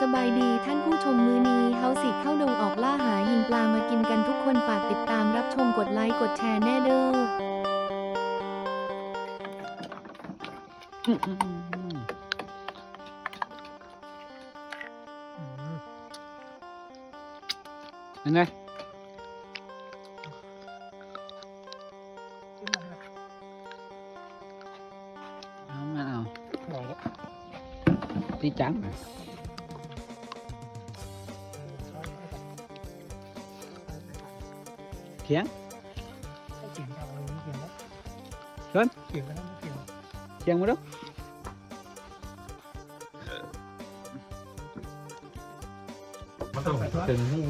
สบายดีท่านผู้ชมมื้อนี้เฮาสิเข้าดงออกล่าหายิงปลามากินกันทุกคนฝากติดตามรับชมกดไลค์กดแชร์แน่เด้อยังไงเอามาเอาตีจัง เขียงเสียงดังเลยเสียงนะเชิญเสียงนเสียงเขียงมาดูถึงนี่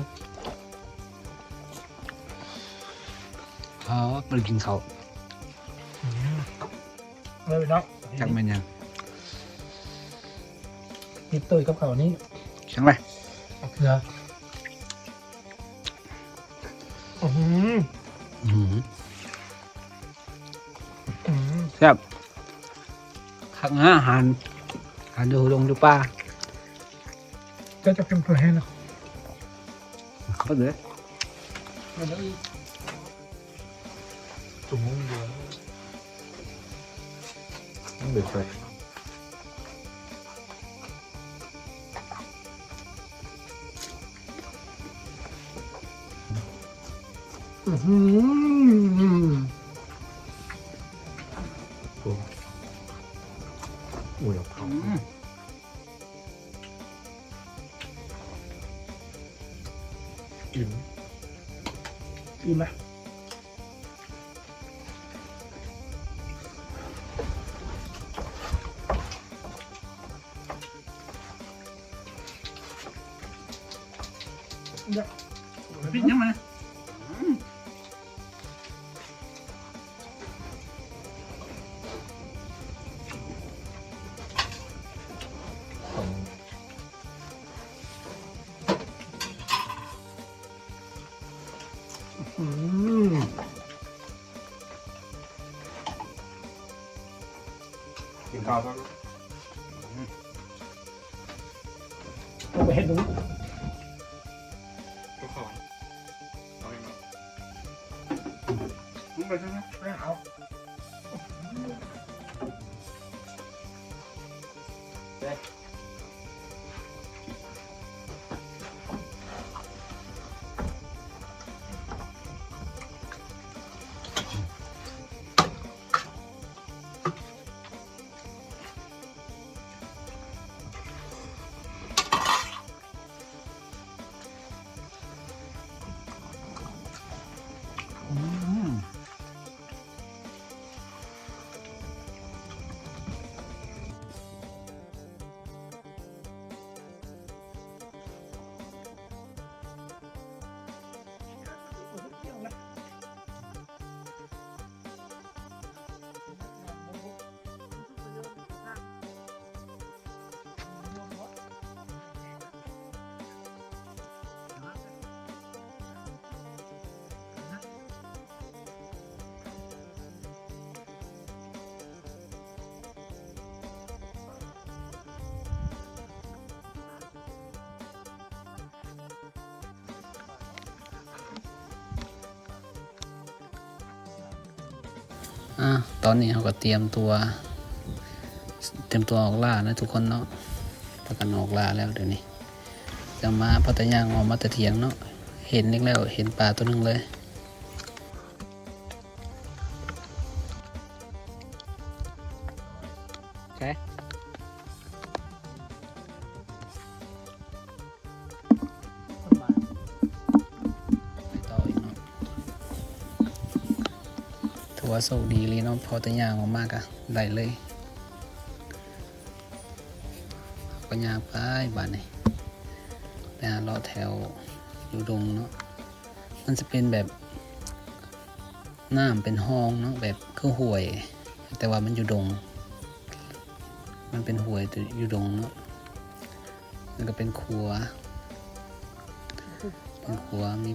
อ๋อมันกินเขาเลยเนาะจักมันยังติดเตยกับเขานี่เชียงไรเอาเกลือ อือหืออืมอือแซ่บขักอาหารอาหารดูลงดูป้าก็จะเป็นเพื่อให้เนาะเขาเลยมันแล้วอีกถุงมือเดียวต้อง อดไปอือหืออุ้ยเอาเขาอิ่มอีไหมเดี๋ยวพี่ยังมาของ กินข้าวก็เอาไปเห็ดดูก็ขอเอาเองเนาะมึงไปใช่ไหมไม่เอา อะตอนนี้เราก็เตรียมตัว เตรียมตัวออกล่านะทุกคนเนาะประกันออกล่าแล้วเดี๋ยวนี้จะมาพัทยางออกมาแต่เถียงเนาะเห็นนึกแล้วเห็นปลาตัวหนึงเลย ว่าโชคดีเลยเนาะพอแตะยางออกมากอะได้เลยก็ยางไปบ้านนี้ไปหาเลาะแถวอยู่ดงเนาะมันจะเป็นแบบน้ำเป็นห้องเนาะแบบคือห่วย แต่ว่ามันอยู่ดง มันเป็นห่วยแต่อยู่ดงเนาะมันก็เป็นครัวเป็นครัวมี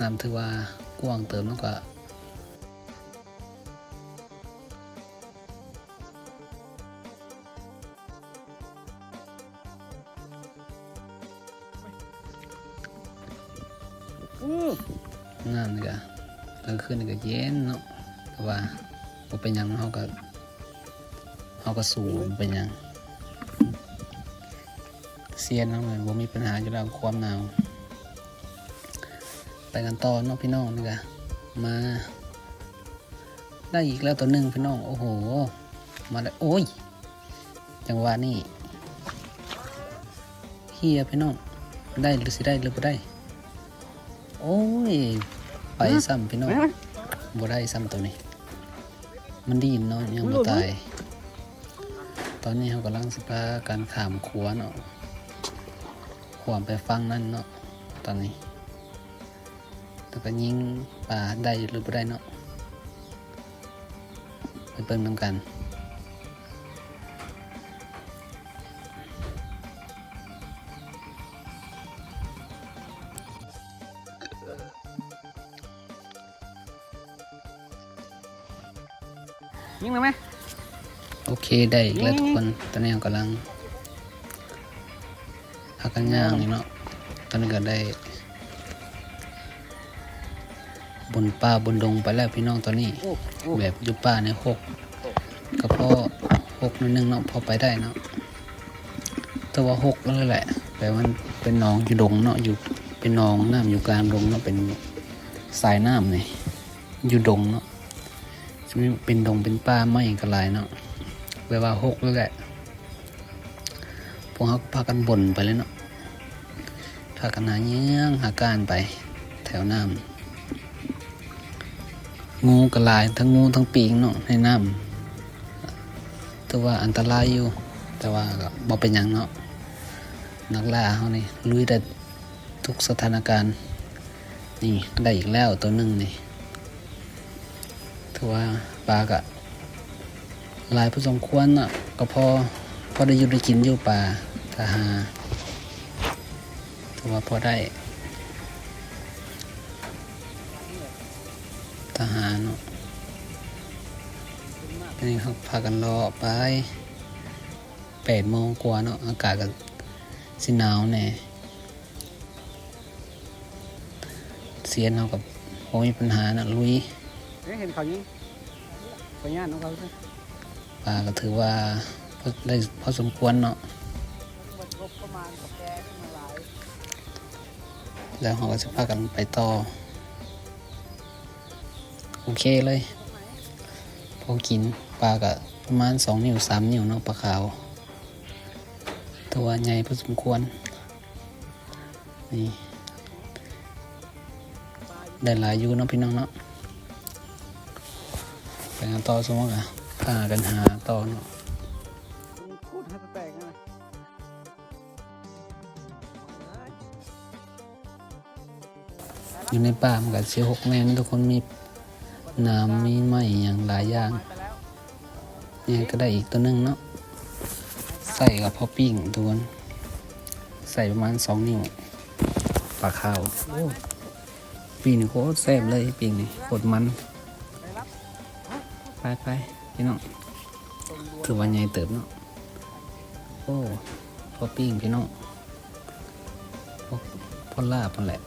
น้ำถือว่ากว้างเติมแล้วก็ น้ำนี่ก็กลางคืนนี่ก็เย็นเนาะแต่ว่าบ่เป็นหยังเฮาก็เฮาก็สู้บ่เป็นหยังเซียนเนาะมันบ่มีปัญหาอยู่แล้วความหนาวไปกันต่อเนาะพี่น้องนี่ก็มาได้อีกแล้วตัวหนึ่งพี่น้อง โอ้โห มาได้ โอ้ย จังหวะนี้เฮียพี่น้อง ได้หรือสิได้หรือบ่ได้ โอ้ย ไปซ้ำพี่น้องบ่ได้ซ้ำตัวนี้ มันดีนเนาะยังบ่ตาย ตอนนี้เขากำลังสิพาการขามขัวเนาะขวามไปฟังนั่นเนาะตอนนี้แล้วก็ยิงปลาได้หรือบ่ได้เนาะไปเบิ่งนำกัน ได้อีกแล้วทุกคน ตอนนี้เรากำลังพักกันย่างนี่เนาะ ตอนนี้ก็ได้ บนป่าบนดงไปแล้วพี่น้องตอนนี้ แบบอยู่ป่าในหกก็พอหกนิดนึงเนาะพอไปได้เนาะแต่ว่าหกแล้วแหละ แต่มันเป็นหนองอยู่ดงเนาะอยู่เป็นหนองน้ำอยู่กลางดงเนาะเป็นสายน้ำนี่อยู่ดงเนาะเป็นดงเป็นป่าไม่กระลายเนาะ แปลว่าหกแล้วแหละพวกเขาก็พากันบ่นไปเลยเนาะพากันหาเงี้ยงหาการไป แถวน้ำงูกระลายทั้งงูทั้งปีงเนาะในน้ำแต่ว่าอันตรายอยู่ แต่ว่าก็บ่เป็นหยังเนาะนักล่าเขานี่ลุยได้ทุกสถานการณ์นี่ได้อีกแล้วตัวหนึ่งนี่ถือว่าปลากะ หลายพอสมควรเนาะก็พอพอได้อยู่ได้กินอยู่ป่าถ้าหาถือว่าพอได้ทหารเนาะนี่เขาพากันรอไปแปดโมงกว่าเนาะอากาศก็สิหนาวแน่เสียนเขากับโอ้มีปัญหานะลุยเอ๊ะเห็นเขายิงไปย่านของเขาใช่ ปลาก็ถือว่าพอได้พอสมควรเนาะแล้วเขาก็จะพากันไปต่อ โอเคเลย พอกินปลาก็ประมาณสองนิ้วสามนิ้วเนาะปลาขาว ตัวใหญ่พอสมควร นี่ ได้หลายยูเนาะพี่น้องเนาะไปกันต่อสมมติอะากันหาต่อเนาะพูดให้แปลกๆนะอยู่ในป่ามันก็เสียหกแม่นทุกคนมีน้ำมีไม้อย่างหลายอย่างเนี่ยก็ได้อีกตัวหนึงเนาะใส่กับพอปิ้งทุกคนใส่ประมาณสองนิ้วปลาขาวโอ้ปิ้งนี่โคตรแซ่บเลยปิ้งนี่โคตรมัน ไปไป พี่น้องถือว่าใหญ่เติบเนาะโอ้พอปิ้งพี่น้องพอพอลาบนั่นแหละ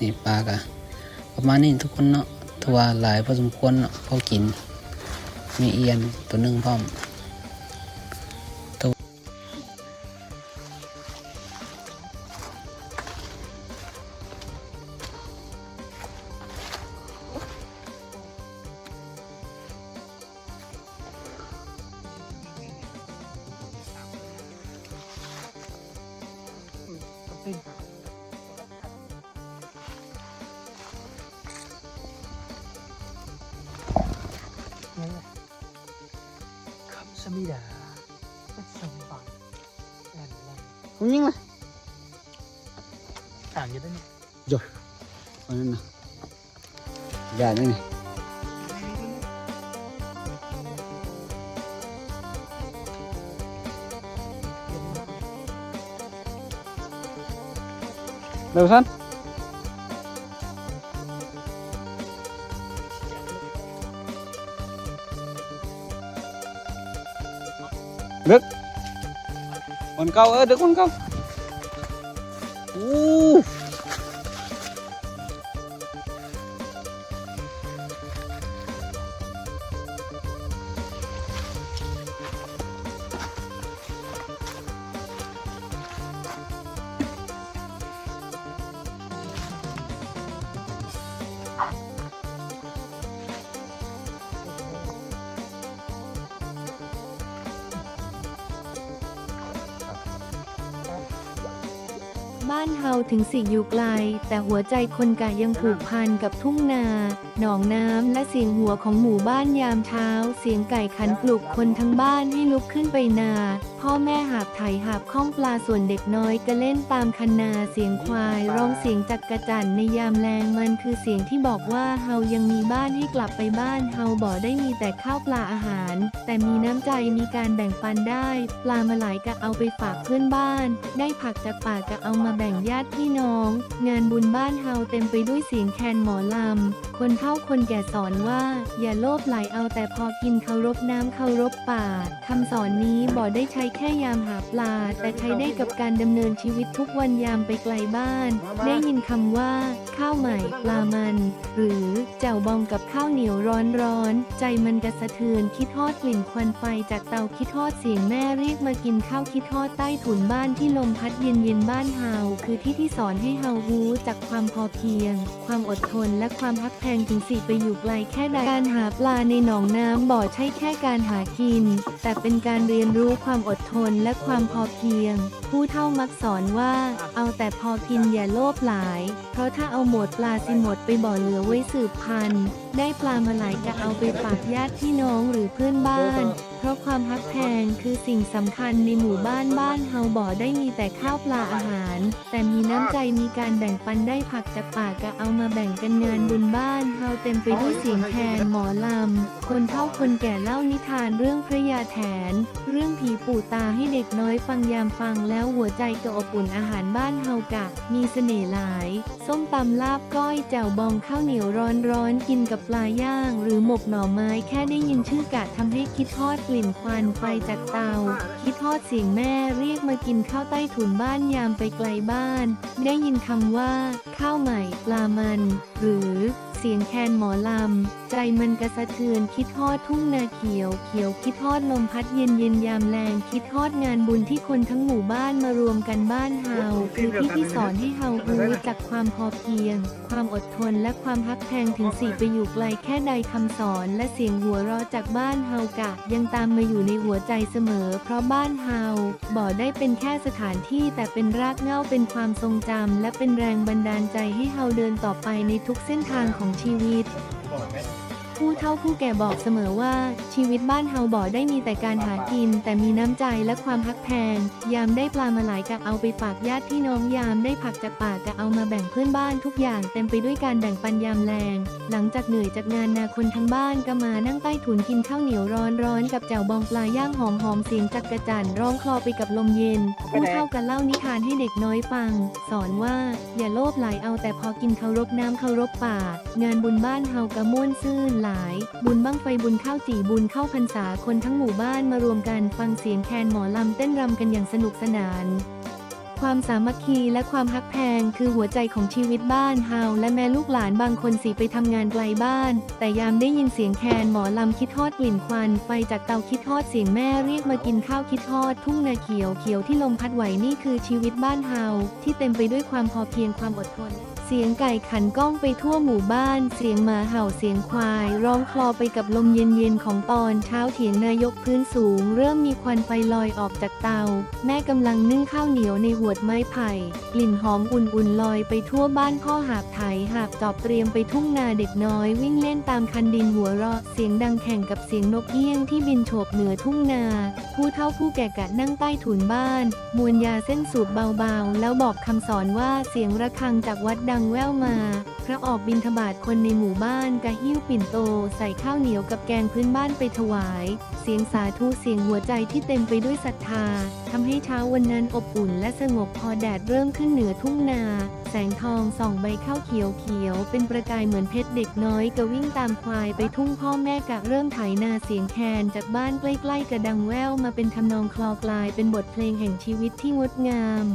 นี่ปลากะประมาณนี้ทุกคนเนาะทัว่าหลายพอสมควรเนาะพอกิน มีเอียนตัวหนึ่งพร้อม嗯。 วสมิดาก็สมบัติแอนแลนผมยิงเลย คนเก่า บ้านเฮาถึงสิอยู่ไกล แต่หัวใจคนกะยังผูกพันกับทุ่งนาหนองน้ำและเสียงหัวของหมู่บ้านยามเช้า เสียงไก่ขันปลุกคนทั้งบ้านให้ลุกขึ้นไปนา พ่อแม่หาบไถหาบข้องปลาส่วนเด็กน้อยก็เล่นตามคันนาเสียงควาย ร้องเสียงจักกระจันในยามแรงมันคือเสียงที่บอกว่าเฮายังมีบ้านให้กลับไปบ้านเฮาบ่ได้มีแต่ข้าวปลาอาหาร แต่มีน้ำใจมีการแบ่งปันได้ ปลามาหลายกะเอาไปฝากเพื่อนบ้าน ได้ผักจากป่ากะเอามาแบ่งญาติพี่น้อง งานบุญบ้านเฮาเต็มไปด้วยเสียงแคนหมอลำคนเท่าคนแก่สอนว่า อย่าโลภไหลเอาแต่พอกินเคารพน้ำเคารพป่าคำสอนนี้บ่ได้ใช้แค่ยามหาปลา แต่ใช้ได้กับการดำเนินชีวิตทุกวันยามไปไกลบ้าน ได้ยินคำว่า ข้าวใหม่ปลามัน หรือแจ่วบองกับข้าวเหนียวร้อนๆใจมันกระสะเทือนคิดทอดกลิ่นควันไฟจากเตาคิดทอดเสียงแม่เรียกมากินข้าวคิดทอดใต้ถุนบ้านที่ลมพัดเย็นๆบ้านเฮาคือที่ที่สอนให้เฮารู้จากความพอเพียง ความอดทนและความพักแพงสี่ไปอยู่ไกลแค่ใดการหาปลาในหนองน้ำบ่อใช่แค่การหากิน แต่เป็นการเรียนรู้ความอดทนและความพอเพียง ผู้เท่ามักสอนว่า เอาแต่พอกินอย่าโลภหลาย เพราะถ้าเอาหมดปลาสิหมดไปบ่อเหลือไว้สืบพันธุ์ ได้ปลามาหลายจะเอาไปฝากญาติพี่น้องหรือเพื่อนบ้าน เพราะความฮักแพงคือสิ่งสำคัญในหมู่บ้านบ้านเฮาบ่อได้มีแต่ข้าวปลาอาหาร แต่มีน้ำใจมีการแบ่งปันได้ผักจากป่ากะเอามาแบ่งกันงานบุญบ้านเฮาเต็มไปด้วยเสียงแคนหมอลำ คนเฒ่าคนแก่เล่านิทานเรื่องพระยาแถน เรื่องผีปู่ตาให้เด็กน้อยฟังยามฟังแล้วหัวใจก็อบอุ่นอาหารบ้านเฮากะ มีเสน่ห์หลาย ส้มตำลาบก้อยแจ่วบองข้าวเหนียวร้อนๆกินกับปลาย่าง หรือหมกหน่อไม้แค่ได้ยินชื่อกะทำให้คิดทอดกลิ่นควันไฟจากเตา คิดทอดเสียงแม่เรียกมากินข้าวใต้ถุนบ้านยามไปไกลบ้าน ได้ยินคำว่า ข้าวใหม่ปลามัน หรือเสียงแคนหมอลำ ใจมันกระสะเทือนคิดทอดทุ่งนาเขียว เขียวคิดทอดลมพัดเย็นเย็นยามแรงคิดทอดงานบุญที่คนทั้งหมู่บ้านมารวมกันบ้านเฮาคือที่ที่สอนให้เฮารู้จักความพอเพียง ความอดทนและความพักแพงถึงสี่ไปอยู่ไกลแค่ใดคำสอนและเสียงหัวเราะจากบ้านเฮากะ ยังตามมาอยู่ในหัวใจเสมอ เพราะบ้านเฮาบ่ได้เป็นแค่สถานที่แต่เป็นรากเหง้าเป็นความทรงจำและเป็นแรงบันดาลใจให้เฮาเดินต่อไปในทุกเส้นทางของชีวิต ผู้เฒ่าผู้แก่บอกเสมอว่า ชีวิตบ้านเฮาบ่ได้มีแต่การหากิน แต่มีน้ำใจและความฮักแพง ยามได้ปลามาหลายกะเอาไปฝากญาติพี่น้องยามได้ผักจากป่ากะเอามาแบ่งเพื่อนบ้านทุกอย่างเต็มไปด้วยการแบ่งปันยามแรงหลังจากเหนื่อยจากงานนาคนทั้งบ้านก็มานั่งใต้ถุนกินข้าวเหนียวร้อนๆกับแจ่วบองปลาย่างหอมๆเสียงจักกระจั่นร้องคลอไปกับลมเย็น ผู้เฒ่ากันเล่านิทานให้เด็กน้อยฟัง สอนว่าอย่าโลภหลายเอาแต่พอกินเคารพน้ำเคารพป่า งานบุญบ้านเฮากะม่วนซื่นหลาย บุญบั้งไฟบุญข้าวจี่บุญเข้าพรรษาคนทั้งหมู่บ้านมารวมกันฟังเสียงแคนหมอลำเต้นรำกันอย่างสนุกสนาน ความสามัคคีและความฮักแพงคือหัวใจของชีวิตบ้านเฮาและแม่ลูกหลานบางคนสิไปทำงานไกลบ้าน แต่ยามได้ยินเสียงแคนหมอลำคิดทอดกลิ่นควันไฟจากเตาคิดทอดเสียงแม่เรียกมากินข้าวคิดทอด ทุ่งนาเขียวเขียวที่ลมพัดไหวนี่คือชีวิตบ้านเฮาที่เต็มไปด้วยความพอเพียงความอดทน เสียงไก่ขันก้องไปทั่วหมู่บ้าน เสียงหมาเห่าเสียงควาย ร้องคลอไปกับลมเย็นๆของตอนเช้าเถียงนายกพื้นสูง เริ่มมีควันไฟลอยออกจากเตา แม่กำลังนึ่งข้าวเหนียวในหวดไม้ไผ่ กลิ่นหอมอุ่นๆลอยไปทั่วบ้านพ่อหาบไถหาบจอบเตรียมไปทุ่งนาเด็กน้อย วิ่งเล่นตามคันดินหัวเราะเสียงดังแข่งกับเสียงนกเอี้ยงที่บินโฉบเหนือทุ่งนา ผู้เฒ่าผู้แก่กะนั่งใต้ถุนบ้านมวนยาเส้นสูบเบาๆ แล้วบอกคำสอนว่าเสียงระฆังจากวัดดังังแว่วมา พระออกบินทบาทคนในหมู่บ้านกะหิ้วปิ่นโตใส่ข้าวเหนียวกับแกงพื้นบ้านไปถวาย เสียงสาธุเสียงหัวใจที่เต็มไปด้วยศรัทธาทำให้เช้าวันนั้นอบอุ่นและสงบพอแดดเริ่มขึ้นเหนือทุ่งนา แสงทองส่องใบข้าวเขียวเขียวๆเป็นประกายเหมือนเพชรเด็กน้อยกะวิ่งตามควายไปทุ่งพ่อแม่กะเริ่มไถนาเสียงแคนจากบ้านใกล้ๆกระดังแว่วมาเป็นทำนองคลอกลายเป็นบทเพลงแห่งชีวิตที่งดงาม